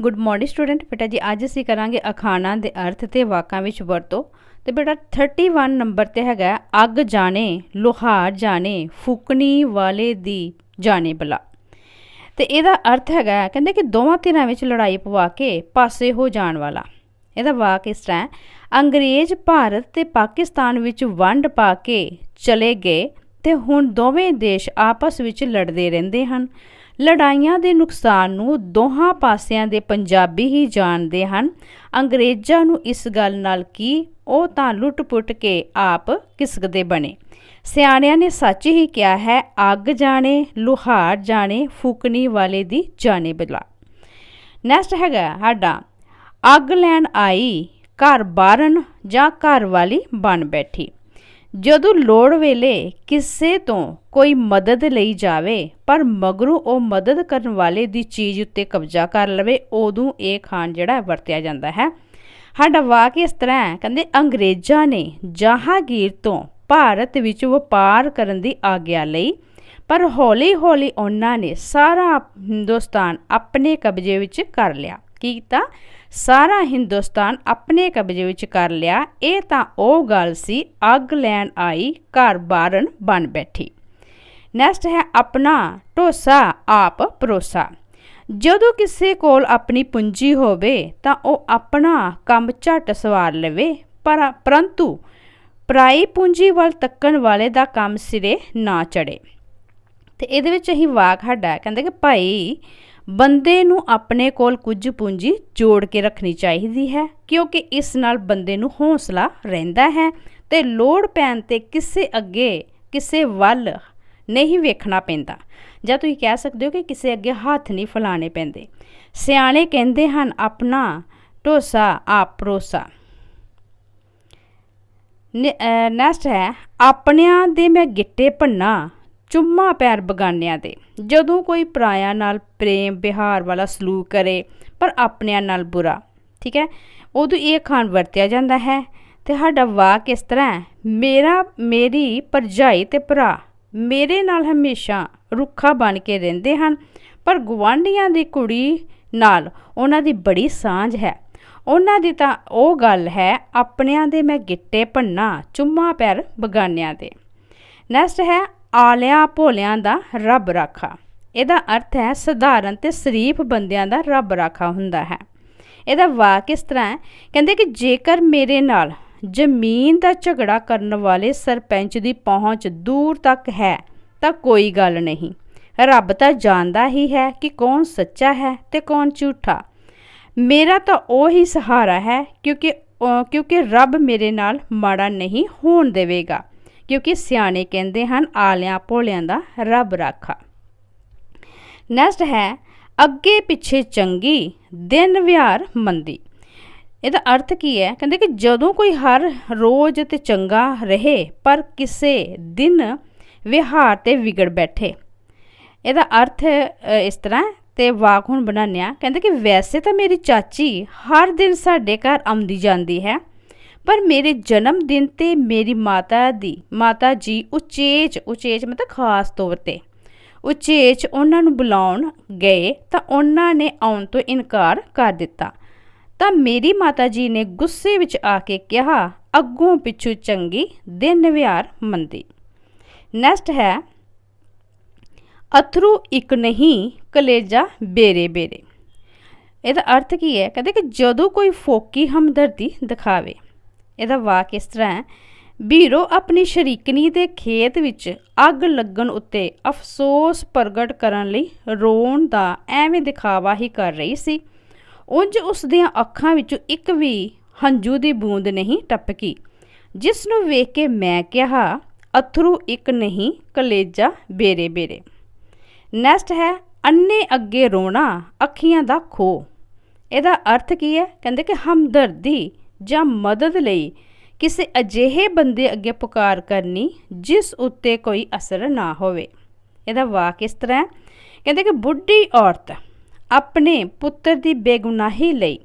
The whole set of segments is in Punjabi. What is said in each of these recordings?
ਗੁੱਡ ਮਾਰਨਿੰਗ ਸਟੂਡੈਂਟ, ਬੇਟਾ ਜੀ, ਅੱਜ ਅਸੀਂ ਕਰਾਂਗੇ ਅਖਾਣਾਂ ਦੇ ਅਰਥ ਤੇ ਵਾਕਾਂ ਵਿੱਚ ਵਰਤੋਂ। ਤੇ ਬੇਟਾ 31 ਨੰਬਰ ਤੇ ਹੈਗਾ ਅੱਗ ਜਾਣੇ, ਲੋਹਾਰ ਜਾਣੇ, ਫੂਕਣੀ ਵਾਲੇ ਦੀ ਜਾਣੇ ਬਲਾ। ਤੇ ਇਹਦਾ ਅਰਥ ਹੈਗਾ ਕਹਿੰਦੇ ਕਿ ਦੋਵਾਂ ਧਿਰਾਂ ਵਿੱਚ ਲੜਾਈ ਪਵਾ ਕੇ ਪਾਸੇ ਹੋ ਜਾਣ ਵਾਲਾ। ਇਹਦਾ ਵਾਕ ਇਸ ਤਰ੍ਹਾਂ ਅੰਗਰੇਜ਼ ਭਾਰਤ ਤੇ ਪਾਕਿਸਤਾਨ ਵਿੱਚ ਵੰਡ ਪਾ ਕੇ ਚਲੇ ਗਏ ਤੇ ਹੁਣ ਦੋਵੇਂ ਦੇਸ਼ ਆਪਸ ਵਿੱਚ ਲੜਦੇ ਰਹਿੰਦੇ ਹਨ। ਲੜਾਈਆਂ ਦੇ ਨੁਕਸਾਨ ਨੂੰ ਦੋਹਾਂ ਪਾਸਿਆਂ ਦੇ ਪੰਜਾਬੀ ਹੀ ਜਾਣਦੇ ਹਨ। ਅੰਗਰੇਜ਼ਾਂ ਨੂੰ ਇਸ ਗੱਲ ਨਾਲ ਕੀ? ਉਹ ਤਾਂ ਲੁੱਟ-ਪੁੱਟ ਕੇ ਆਪ ਕਿਸਕਦੇ ਬਣੇ। ਸਿਆਣਿਆਂ ਨੇ ਸੱਚ ਹੀ ਕਿਹਾ ਹੈ, ਅੱਗ ਜਾਣੇ, ਲੁਹਾਰ ਜਾਣੇ, ਫੂਕਣੀ ਵਾਲੇ ਦੀ ਜਾਣੇ ਬਲਾ। ਨੈਕਸਟ ਹੈਗਾ ਸਾਡਾ, ਅੱਗ ਲੈਣ ਆਈ, ਘਰ ਬਾਰਨ ਜਾਂ ਘਰ ਵਾਲੀ ਬਣ ਬੈਠੀ। ਜਦੋਂ ਲੋੜ ਵੇਲੇ ਕਿਸੇ ਤੋਂ ਕੋਈ ਮਦਦ ਲਈ ਜਾਵੇ, ਪਰ ਮਗਰੋਂ ਉਹ ਮਦਦ ਕਰਨ ਵਾਲੇ ਦੀ ਚੀਜ਼ ਉੱਤੇ ਕਬਜ਼ਾ ਕਰ ਲਵੇ, ਉਦੋਂ ਇਹ ਖਾਨ ਜਿਹੜਾ ਵਰਤਿਆ ਜਾਂਦਾ ਹੈ। ਸਾਡਾ ਵਾਕ ਇਸ ਤਰ੍ਹਾਂ ਕਹਿੰਦੇ, ਅੰਗਰੇਜ਼ਾਂ ਨੇ ਜਹਾਂਗੀਰ ਤੋਂ ਭਾਰਤ ਵਿੱਚ ਵਪਾਰ ਕਰਨ ਦੀ ਆਗਿਆ ਲਈ, ਪਰ ਹੌਲੀ-ਹੌਲੀ ਉਹਨਾਂ ਨੇ ਸਾਰਾ ਹਿੰਦੁਸਤਾਨ ਆਪਣੇ ਕਬਜ਼ੇ ਵਿੱਚ ਕਰ ਲਿਆ। ਕੀ ਕੀਤਾ? ਸਾਰਾ ਹਿੰਦੁਸਤਾਨ ਆਪਣੇ ਕਬਜ਼ੇ ਵਿੱਚ ਕਰ ਲਿਆ। ਇਹ ਤਾਂ ਉਹ ਗੱਲ ਸੀ, ਅੱਗ ਲੈਣ ਆਈ, ਘਰ ਬਾਰਨ ਬਣ ਬੈਠੀ। ਨੈਕਸਟ ਹੈ ਆਪਣਾ ਢੋਸਾ, ਆਪ ਪਰੋਸਾ ਜਦੋਂ ਕਿਸੇ ਕੋਲ ਆਪਣੀ ਪੂੰਜੀ ਹੋਵੇ ਤਾਂ ਉਹ ਆਪਣਾ ਕੰਮ ਝੱਟ ਸਵਾਰ ਲਵੇ, ਪਰ ਪਰੰਤੂ ਪਰਾਈ ਪੂੰਜੀ ਵੱਲ ਤੱਕਣ ਵਾਲੇ ਦਾ ਕੰਮ ਸਿਰੇ ਨਾ ਚੜੇ ਤੇ ਇਹਦੇ ਵਿੱਚ ਅਸੀਂ ਵਾਕ ਸਾਡਾ ਕਹਿੰਦੇ ਕਿ ਭਾਈ ਬੰਦੇ ਨੂੰ ਆਪਣੇ ਕੋਲ ਕੁਝ ਪੂੰਜੀ ਜੋੜ ਕੇ ਰੱਖਣੀ ਚਾਹੀਦੀ ਹੈ, ਕਿਉਂਕਿ ਇਸ ਨਾਲ ਬੰਦੇ ਨੂੰ ਹੌਸਲਾ ਰਹਿੰਦਾ ਹੈ ਤੇ ਲੋੜ ਪੈਣ ਤੇ ਕਿਸੇ ਅੱਗੇ ਕਿਸੇ ਵੱਲ ਨਹੀਂ ਵੇਖਣਾ ਪੈਂਦਾ। ਜਾਂ ਤੁਸੀਂ ਕਹਿ ਸਕਦੇ ਹੋ ਕਿ ਕਿਸੇ ਅੱਗੇ ਹੱਥ ਨਹੀਂ ਫਲਾਣੇ ਪੈਂਦੇ। ਸਿਆਣੇ ਕਹਿੰਦੇ ਹਨ, ਆਪਣਾ ਢੋਸਾ ਆਪ ਪਰੋਸਾ। ਨੈਕਸਟ ਹੈ, ਆਪਣਿਆਂ ਦੇ ਮੈਂ ਗਿੱਟੇ ਭੰਨਾ ਚੁੰਮਾ ਪੈਰ ਬਗਾਨਿਆਂ ਦੇ ਜਦੋਂ ਕੋਈ ਪਰਾਇਆ ਨਾਲ ਪ੍ਰੇਮ, ਵਿਹਾਰ ਵਾਲਾ ਸਲੂਕ ਕਰੇ, ਪਰ ਆਪਣਿਆਂ ਨਾਲ ਬੁਰਾ, ਠੀਕ ਹੈ? ਉਦੋਂ ਇਹ ਖਾਨ ਵਰਤਿਆ ਜਾਂਦਾ ਹੈ ਤੇ ਸਾਡਾ ਵਾਕ ਇਸ ਤਰ੍ਹਾਂ ਹੈ, ਮੇਰਾ, ਮੇਰੀ ਪਰਜਾਈ ਤੇ ਭਰਾ, ਮੇਰੇ ਨਾਲ ਹਮੇਸ਼ਾ ਰੁੱਖਾ ਬਣ ਕੇ ਰਹਿੰਦੇ ਹਨ, ਪਰ ਗਵਾਂਢੀਆਂ ਦੀ ਕੁੜੀ ਨਾਲ ਉਹਨਾਂ ਦੀ ਬੜੀ ਸਾਂਝ ਹੈ। ਉਹਨਾਂ ਦੀ ਤਾਂ ਉਹ ਗੱਲ ਹੈ, ਆਪਣਿਆਂ ਦੇ ਮੈਂ ਗਿੱਟੇ ਭੰਨਾ, ਚੁੰਮਾ ਪੈਰ ਬਗਾਨਿਆਂ ਦੇ। ਨੈਕਸਟ ਹੈ ਆਲਿਆਂ ਭੋਲਿਆਂ ਦਾ ਰੱਬ ਰਾਖਾ। ਇਹਦਾ ਅਰਥ ਹੈ ਸਧਾਰਨ ਤੇ ਸ਼ਰੀਫ ਬੰਦਿਆਂ ਦਾ ਰੱਬ ਰਾਖਾ ਹੁੰਦਾ ਹੈ। ਇਹਦਾ ਵਾਕ ਇਸ ਤਰ੍ਹਾਂ ਹੈ, ਕਹਿੰਦੇ ਕਿ ਜੇਕਰ ਮੇਰੇ ਨਾਲ ਜ਼ਮੀਨ ਦਾ ਝਗੜਾ ਕਰਨ ਵਾਲੇ ਸਰਪੰਚ ਦੀ ਪਹੁੰਚ ਦੂਰ ਤੱਕ ਹੈ, ਤਾਂ ਕੋਈ ਗੱਲ ਨਹੀਂ। ਰੱਬ ਤਾਂ ਜਾਣਦਾ ਹੀ ਹੈ ਕਿ ਕੌਣ ਸੱਚਾ ਹੈ ਤੇ ਕੌਣ ਝੂਠਾ। ਮੇਰਾ ਤਾਂ ਉਹ ਹੀ ਸਹਾਰਾ ਹੈ ਕਿਉਂਕਿ ਕਿਉਂਕਿ ਰੱਬ ਮੇਰੇ ਨਾਲ ਮਾੜਾ ਨਹੀਂ ਹੋਣ ਦੇਵੇਗਾ। ਕਿਉਂਕਿ ਸਿਆਣੇ ਕਹਿੰਦੇ ਹਨ, ਆਲਿਆਂ ਭੋਲਿਆਂ ਦਾ ਰੱਬ ਰਾਖਾ। ਨੈਕਸਟ ਹੈ, ਅੱਗੇ ਪਿੱਛੇ ਚੰਗੀ, ਦਿਨ ਵਿਹਾਰ ਮੰਦੀ। ਇਹਦਾ ਅਰਥ ਕੀ ਹੈ? ਕਹਿੰਦੇ ਕਿ ਜਦੋਂ ਕੋਈ ਹਰ ਰੋਜ਼ ਤੇ ਚੰਗਾ ਰਹੇ, ਪਰ ਕਿਸੇ ਦਿਨ ਵਿਹਾਰ ਤੇ ਵਿਗੜ ਬੈਠੇ। ਇਹਦਾ ਅਰਥ ਇਸ ਤਰ੍ਹਾਂ ਤੇ ਵਾਕ ਹੁਣ ਬਣਾਨਿਆ ਕਹਿੰਦੇ ਕਿ ਵੈਸੇ ਤਾਂ ਮੇਰੀ ਚਾਚੀ ਹਰ ਦਿਨ ਸਾਡੇ ਘਰ ਆਉਂਦੀ ਜਾਂਦੀ ਹੈ ਪਰ ਮੇਰੇ ਜਨਮ ਦਿਨ ਤੇ ਮੇਰੀ ਮਾਤਾ ਦੀ, ਮਾਤਾ ਜੀ ਉਚੇਚ ਉਚੇਚ ਮਤਲਬ ਖਾਸ ਤੌਰ ਤੇ, ਉਚੇਚ ਉਹਨਾਂ ਨੂੰ ਬੁਲਾਉਣ ਗਏ ਤਾਂ ਉਹਨਾਂ ਨੇ ਆਉਣ ਤੋਂ ਇਨਕਾਰ ਕਰ ਦਿੱਤਾ। ਤਾਂ ਮੇਰੀ ਮਾਤਾ ਜੀ ਨੇ ਗੁੱਸੇ ਵਿੱਚ ਆ ਕੇ ਕਿਹਾ, ਅੱਗੋਂ ਪਿੱਛੋਂ ਚੰਗੀ ਦਿਨ ਵਿਹਾਰ ਮੰਦੀ। ਨੈਕਸਟ ਹੈ, ਅਥਰੂ ਇੱਕ ਨਹੀਂ, ਕਲੇਜਾ ਬੇਰੇ ਬੇਰੇ। ਇਹਦਾ ਅਰਥ ਕੀ ਹੈ? ਕਹਿੰਦੇ ਕਿ ਜਦੋਂ ਕੋਈ ਫੋਕੀ ਹਮਦਰਦੀ ਦਿਖਾਵੇ ਇਹਦਾ ਵਾਕ ਇਸ ਤਰ੍ਹਾਂ ਹੈ ਬੀਰੋ ਆਪਣੀ ਸ਼ਰੀਕਨੀ ਦੇ ਖੇਤ ਵਿੱਚ ਅੱਗ ਲੱਗਣ ਉੱਤੇ ਅਫਸੋਸ ਪ੍ਰਗਟ ਕਰਨ ਲਈ ਰੋਣ ਦਾ ਐਵੇਂ ਦਿਖਾਵਾ ਹੀ ਕਰ ਰਹੀ ਸੀ। ਉਂਝ ਉਸ ਦੀਆਂ ਅੱਖਾਂ ਵਿੱਚੋਂ ਇੱਕ ਵੀ ਹੰਝੂ ਦੀ ਬੂੰਦ ਨਹੀਂ ਟਪਕੀ, ਜਿਸ ਨੂੰ ਵੇਖ ਕੇ ਮੈਂ ਕਿਹਾ, ਅਥਰੂ ਇੱਕ ਨਹੀਂ, ਕਲੇਜਾ ਬੇਰੇ ਬੇਰੇ। ਨੈਕਸਟ ਹੈ, ਅੰਨੇ ਅੱਗੇ ਰੋਣਾ, ਅੱਖੀਆਂ ਦਾ ਖੋ ਇਹਦਾ ਅਰਥ ਕੀ ਹੈ? ਕਹਿੰਦੇ ਕਿ ਹਮਦਰਦੀ ਜਾਂ ਮਦਦ ਲਈ ਕਿਸੇ ਅਜਿਹੇ ਬੰਦੇ ਅੱਗੇ ਪੁਕਾਰ ਕਰਨੀ ਜਿਸ ਉੱਤੇ ਕੋਈ ਅਸਰ ਨਾ ਹੋਵੇ। ਇਹਦਾ ਵਾਕ ਇਸ ਤਰ੍ਹਾਂ ਕਹਿੰਦੇ ਕਿ ਬੁੱਢੀ ਔਰਤ ਆਪਣੇ ਪੁੱਤਰ ਦੀ ਬੇਗੁਨਾਹੀ ਲਈ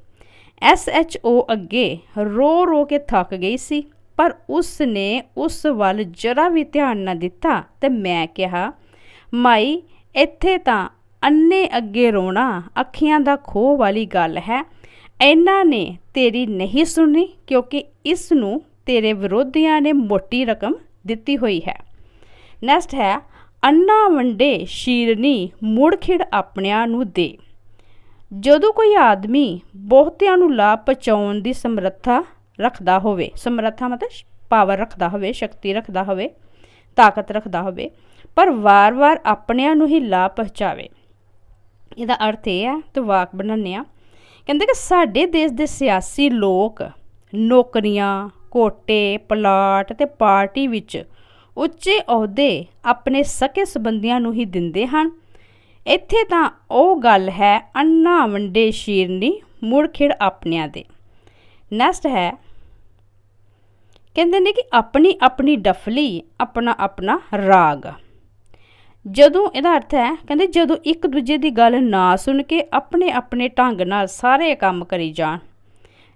ਐਸ ਐਚ ਓ ਅੱਗੇ ਰੋ ਰੋ ਕੇ ਥੱਕ ਗਈ ਸੀ, ਪਰ ਉਸ ਨੇ ਉਸ ਵੱਲ ਜਰਾ ਵੀ ਧਿਆਨ ਨਾ ਦਿੱਤਾ ਤੇ ਮੈਂ ਕਿਹਾ, ਮਾਈ, ਇੱਥੇ ਤਾਂ ਅੰਨੇ ਅੱਗੇ ਰੋਣਾ ਅੱਖੀਆਂ ਦਾ ਖੋਹ ਵਾਲੀ ਗੱਲ ਹੈ ਇਹਨਾਂ ਨੇ ਤੇਰੀ ਨਹੀਂ ਸੁਣੀ ਕਿਉਂਕਿ ਇਸ ਨੂੰ ਤੇਰੇ ਵਿਰੋਧੀਆਂ ਨੇ ਮੋਟੀ ਰਕਮ ਦਿੱਤੀ ਹੋਈ ਹੈ। ਨੈਕਸਟ ਹੈ, ਅੰਨਾ ਵੰਡੇ ਸ਼ੀਰਨੀ ਮੁੜ ਖਿੜ ਆਪਣਿਆਂ ਨੂੰ ਦੇ। ਜਦੋਂ ਕੋਈ ਆਦਮੀ ਬਹੁਤਿਆਂ ਨੂੰ ਲਾਭ ਪਹੁੰਚਾਉਣ ਦੀ ਸਮਰੱਥਾ ਰੱਖਦਾ ਹੋਵੇ, ਸਮਰੱਥਾ ਮਤਲਬ ਪਾਵਰ ਰੱਖਦਾ ਹੋਵੇ, ਸ਼ਕਤੀ ਰੱਖਦਾ ਹੋਵੇ, ਤਾਕਤ ਰੱਖਦਾ ਹੋਵੇ, ਪਰ ਵਾਰ-ਵਾਰ ਆਪਣਿਆਂ ਨੂੰ ਹੀ ਲਾਭ ਪਹੁੰਚਾਵੇ। ਇਹਦਾ ਅਰਥ ਇਹ ਹੈ ਤੇ ਵਾਕ ਬਣਾਉਂਦੇ ਆ ਕਹਿੰਦੇ ਕਿ ਸਾਡੇ ਦੇਸ਼ ਦੇ ਸਿਆਸੀ ਲੋਕ ਨੌਕਰੀਆਂ, ਕੋਟੇ, ਪਲਾਟ ਤੇ ਪਾਰਟੀ ਵਿੱਚ ਉੱਚੇ ਅਹੁਦੇ ਆਪਣੇ ਸਕੇ ਸੰਬੰਧੀਆਂ ਨੂੰ ਹੀ ਦਿੰਦੇ ਹਨ। ਇੱਥੇ ਤਾਂ ਉਹ ਗੱਲ ਹੈ ਅੰਨਾ ਵੰਡੇ ਸ਼ੀਰਨੀ ਮੁੜ ਖਿੜ ਆਪਣਿਆਂ ਦੇ। ਨੈਕਸਟ ਹੈ, ਕਹਿੰਦੇ ਨੇ ਕਿ ਆਪਣੀ ਆਪਣੀ ਡਫਲੀ, ਆਪਣਾ ਆਪਣਾ ਰਾਗ। ਜਦੋਂ ਇਹਦਾ ਅਰਥ ਹੈ, ਕਹਿੰਦੇ ਜਦੋਂ ਇੱਕ ਦੂਜੇ ਦੀ ਗੱਲ ਨਾ ਸੁਣ ਕੇ ਆਪਣੇ ਆਪਣੇ ਢੰਗ ਨਾਲ ਸਾਰੇ ਕੰਮ ਕਰੀ ਜਾਣ।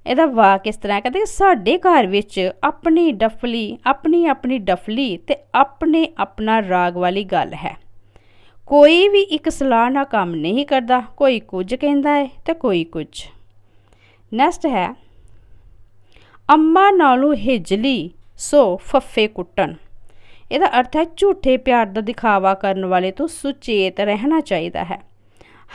ਇਹਦਾ ਵਾਕ ਇਸ ਤਰ੍ਹਾਂ ਕਹਿੰਦੇ ਸਾਡੇ ਘਰ ਵਿੱਚ ਆਪਣੀ ਡਫਲੀ, ਆਪਣੀ ਆਪਣੀ ਡਫਲੀ ਤੇ ਆਪਣੇ ਆਪਣਾ ਰਾਗ ਵਾਲੀ ਗੱਲ ਹੈ। ਕੋਈ ਵੀ ਇੱਕ ਸਲਾਹ ਨਾਲ ਕੰਮ ਨਹੀਂ ਕਰਦਾ, ਕੋਈ ਕੁਝ ਕਹਿੰਦਾ ਹੈ ਤੇ ਕੋਈ ਕੁਝ। ਨੈਕਸਟ ਹੈ, ਅੰਮਾ ਨਾਲੋਂ ਹਿਜਲੀ ਸੋ ਫੱਫੇ ਕੁੱਟਣ। ਇਹਦਾ ਅਰਥ ਹੈ ਝੂਠੇ ਪਿਆਰ ਦਾ ਦਿਖਾਵਾ ਕਰਨ ਵਾਲੇ ਤੋਂ ਸੁਚੇਤ ਰਹਿਣਾ ਚਾਹੀਦਾ ਹੈ।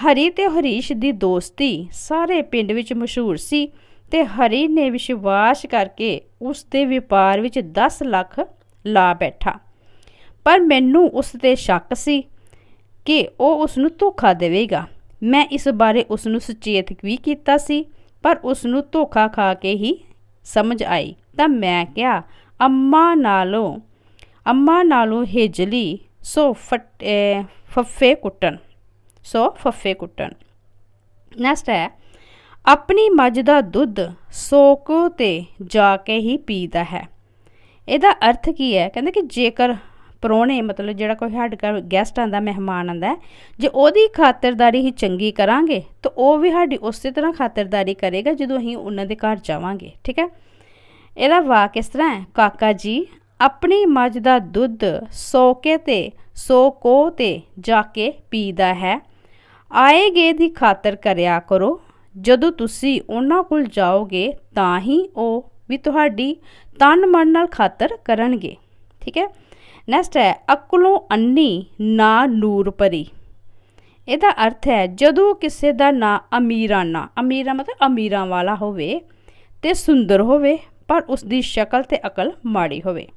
ਹਰੀ ਤੇ ਹਰੀਸ਼ ਦੀ ਦੋਸਤੀ ਸਾਰੇ ਪਿੰਡ ਵਿੱਚ ਮਸ਼ਹੂਰ ਸੀ ਤੇ ਹਰੀ ਨੇ ਵਿਸ਼ਵਾਸ ਕਰਕੇ ਉਸ ਦੇ ਵਪਾਰ ਵਿੱਚ 10 ਲੱਖ ਲਾ ਬੈਠਾ। ਪਰ ਮੈਨੂੰ ਉਸ ਤੇ ਸ਼ੱਕ ਸੀ ਕਿ ਉਹ ਉਸ ਨੂੰ ਧੋਖਾ ਦੇਵੇਗਾ। ਮੈਂ ਇਸ ਬਾਰੇ ਉਸ ਨੂੰ ਸੁਚੇਤ ਵੀ ਕੀਤਾ ਸੀ, ਪਰ ਉਸ ਨੂੰ ਧੋਖਾ ਖਾ ਕੇ ਹੀ ਸਮਝ ਆਈ ਤਾਂ ਮੈਂ ਕਿਹਾ, ਅੰਮਾ ਨਾਲੋਂ ਅੰਮਾ ਨਾਲੋਂ ਹੇਜਲੀ ਸੋ ਫੱਫੇ ਕੁੱਟਣ ਸੋ ਫੱਫੇ ਕੁੱਟਣ ਨੈਕਸਟ ਹੈ ਆਪਣੀ ਮੱਝ ਦਾ ਦੁੱਧ ਸੋਕੋ ਤੇ ਜਾ ਕੇ ਹੀ ਪੀਦਾ ਹੈ ਇਹਦਾ ਅਰਥ ਕੀ ਹੈ ਕਹਿੰਦੇ ਕਿ ਜੇਕਰ ਪਰੋਣੇ ਮਤਲਬ ਜਿਹੜਾ ਕੋਈ ਸਾਡੇ ਘਰ ਗੈਸਟ ਆਂਦਾ ਮਹਿਮਾਨ ਆਂਦਾ ਜੇ ਉਹਦੀ ਖਾਤਰਦਾਰੀ ਹੀ ਚੰਗੀ ਕਰਾਂਗੇ ਤਾਂ ਉਹ ਵੀ ਸਾਡੀ ਉਸੇ ਤਰ੍ਹਾਂ ਖਾਤਰਦਾਰੀ ਕਰੇਗਾ ਜਦੋਂ ਅਸੀਂ ਉਹਨਾਂ ਦੇ ਘਰ ਜਾਵਾਂਗੇ ਠੀਕ ਹੈ ਇਹਦਾ ਵਾਕ ਇਸ ਤਰ੍ਹਾਂ ਹੈ ਕਾਕਾ ਜੀ ਆਪਣੀ ਮੱਝ ਦਾ ਦੁੱਧ ਸੋਕੇ ਤੇ ਸੋ ਕੋ ਤੇ ਜਾ ਕੇ ਪੀਦਾ ਹੈ। ਆਏਗੇ ਦੀ ਖਾਤਰ ਕਰਿਆ ਕਰੋ। ਜਦੋਂ ਤੁਸੀਂ ਉਹਨਾਂ ਕੋਲ ਜਾਓਗੇ, ਤਾਂ ਹੀ ਉਹ ਵੀ ਤੁਹਾਡੀ ਤਨ ਮਨ ਨਾਲ ਖਾਤਰ ਕਰਨਗੇ। ਠੀਕ ਹੈ? ਨੈਕਸਟ ਹੈ, ਅਕਲੋਂ ਅੰਨੀ ਨਾ ਨੂਰ ਪਰੀ। ਇਹਦਾ ਅਰਥ ਹੈ, ਜਦੋਂ ਕਿਸੇ ਦਾ ਨਾਂ ਅਮੀਰਾਨਾ ਅਮੀਰਾ ਮਤਲਬ ਅਮੀਰਾਂ ਵਾਲਾ ਹੋਵੇ ਤੇ ਸੁੰਦਰ ਹੋਵੇ, ਪਰ ਉਸ ਦੀ ਸ਼ਕਲ ਤੇ ਅਕਲ ਮਾੜੀ ਹੋਵੇ।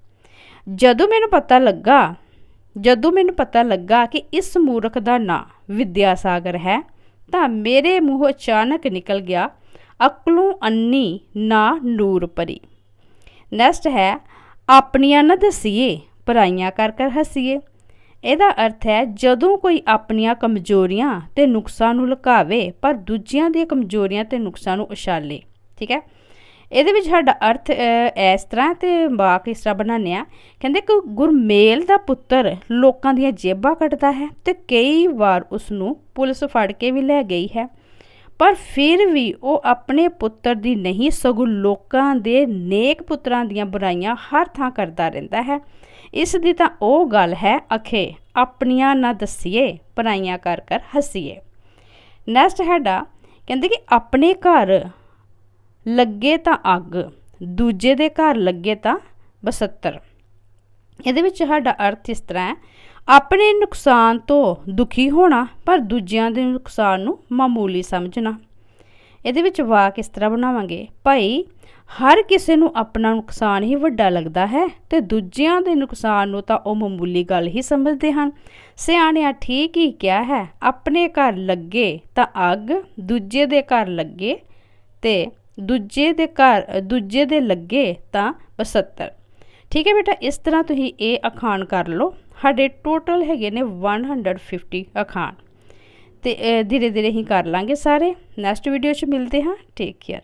ਜਦੋਂ ਮੈਨੂੰ ਪਤਾ ਲੱਗਾ, ਜਦੋਂ ਮੈਨੂੰ ਪਤਾ ਲੱਗਾ ਕਿ ਇਸ ਮੂਰਖ ਦਾ ਨਾਂ ਵਿਦਿਆਸਾਗਰ ਹੈ, ਤਾਂ ਮੇਰੇ ਮੂੰਹੋਂ ਅਚਾਨਕ ਨਿਕਲ ਗਿਆ, ਅਕਲੋਂ ਅੰਨੀ ਨਾ ਨੂਰ ਪਰੀ। ਨੈਕਸਟ ਹੈ, ਆਪਣੀਆਂ ਨਾ ਦਸੀਏ, ਪਰਾਈਆਂ ਕਰ ਕਰ ਹੱਸੀਏ। ਇਹਦਾ ਅਰਥ ਹੈ, ਜਦੋਂ ਕੋਈ ਆਪਣੀਆਂ ਕਮਜ਼ੋਰੀਆਂ ਤੇ ਨੁਕਸਾਨ ਨੂੰ ਲੁਕਾਵੇ, ਪਰ ਦੂਜਿਆਂ ਦੀਆਂ ਕਮਜ਼ੋਰੀਆਂ ਤੇ ਨੁਕਸਾਨ ਨੂੰ ਉਛਾਲੇ। ਠੀਕ ਹੈ? ਇਹਦੇ ਵਿੱਚ ਸਾਡਾ ਅਰਥ ਇਸ ਤਰ੍ਹਾਂ ਤੇ ਵਾਕ ਇਸ ਤਰ੍ਹਾਂ ਬਣਾਉਂਦੇ ਆ ਕਹਿੰਦੇ ਕਿ ਗੁਰਮੇਲ ਦਾ ਪੁੱਤਰ ਲੋਕਾਂ ਦੀਆਂ ਜੇਬਾਂ ਕੱਟਦਾ ਹੈ ਤੇ ਕਈ ਵਾਰ ਉਸ ਨੂੰ ਪੁਲਿਸ ਫੜ ਕੇ ਵੀ ਲੈ ਗਈ ਹੈ। ਪਰ ਫਿਰ ਵੀ ਉਹ ਆਪਣੇ ਪੁੱਤਰ ਦੀ ਨਹੀਂ, ਸਗੋਂ ਲੋਕਾਂ ਦੇ ਨੇਕ ਪੁੱਤਰਾਂ ਦੀਆਂ ਬੁਰਾਈਆਂ ਹਰ ਥਾਂ ਕਰਦਾ ਰਹਿੰਦਾ ਹੈ। ਇਸ ਦੀ ਤਾਂ ਉਹ ਗੱਲ ਹੈ, ਅਖੇ, ਆਪਣੀਆਂ ਨਾ ਦਸੀਏ, ਪਰਾਈਆਂ ਕਰ ਕਰ ਹੱਸੀਏ। ਨੈਕਸਟ ਹੈਡਾ ਕਹਿੰਦੇ ਕਿ ਆਪਣੇ ਘਰ ਲੱਗੇ ਤਾਂ ਅੱਗ, ਦੂਜੇ ਦੇ ਘਰ ਲੱਗੇ ਤਾਂ ਬਸੱਤਰ। ਇਹਦੇ ਵਿੱਚ ਸਾਡਾ ਅਰਥ ਇਸ ਤਰ੍ਹਾਂ ਹੈ, ਆਪਣੇ ਨੁਕਸਾਨ ਤੋਂ ਦੁਖੀ ਹੋਣਾ, ਪਰ ਦੂਜਿਆਂ ਦੇ ਨੁਕਸਾਨ ਨੂੰ ਮਾਮੂਲੀ ਸਮਝਣਾ। ਇਹਦੇ ਵਿੱਚ ਵਾਕ ਇਸ ਤਰ੍ਹਾਂ ਬਣਾਵਾਂਗੇ, ਭਾਈ, ਹਰ ਕਿਸੇ ਨੂੰ ਆਪਣਾ ਨੁਕਸਾਨ ਹੀ ਵੱਡਾ ਲੱਗਦਾ ਹੈ, ਤੇ ਦੂਜਿਆਂ ਦੇ ਨੁਕਸਾਨ ਨੂੰ ਤਾਂ ਉਹ ਮਾਮੂਲੀ ਗੱਲ ਹੀ ਸਮਝਦੇ ਹਨ। ਸਿਆਣਿਆਂ ਠੀਕ ਹੀ ਕਿਹਾ ਹੈ, ਆਪਣੇ ਘਰ ਲੱਗੇ ਤਾਂ ਅੱਗ, ਦੂਜੇ ਦੇ ਘਰ ਲੱਗੇ ਤੇ ਦੂਜੇ ਦੇ ਘਰ ਦੂਜੇ ਦੇ ਲੱਗੇ ਤਾਂ 72 ਠੀਕ ਹੈ ਬੇਟਾ, ਇਸ ਤਰ੍ਹਾਂ ਤੁਸੀਂ ਇਹ ਅਖਾਣ ਕਰ ਲਓ। ਸਾਡੇ ਟੋਟਲ ਹੈਗੇ ਨੇ 150 ਅਖਾਣ। ਤੇ ਧੀਰੇ ਧੀਰੇ ਹੀ ਕਰ ਲਾਂਗੇ ਸਾਰੇ। ਨੈਕਸਟ ਵੀਡੀਓ 'ਚ ਮਿਲਦੇ ਹਾਂ। Take care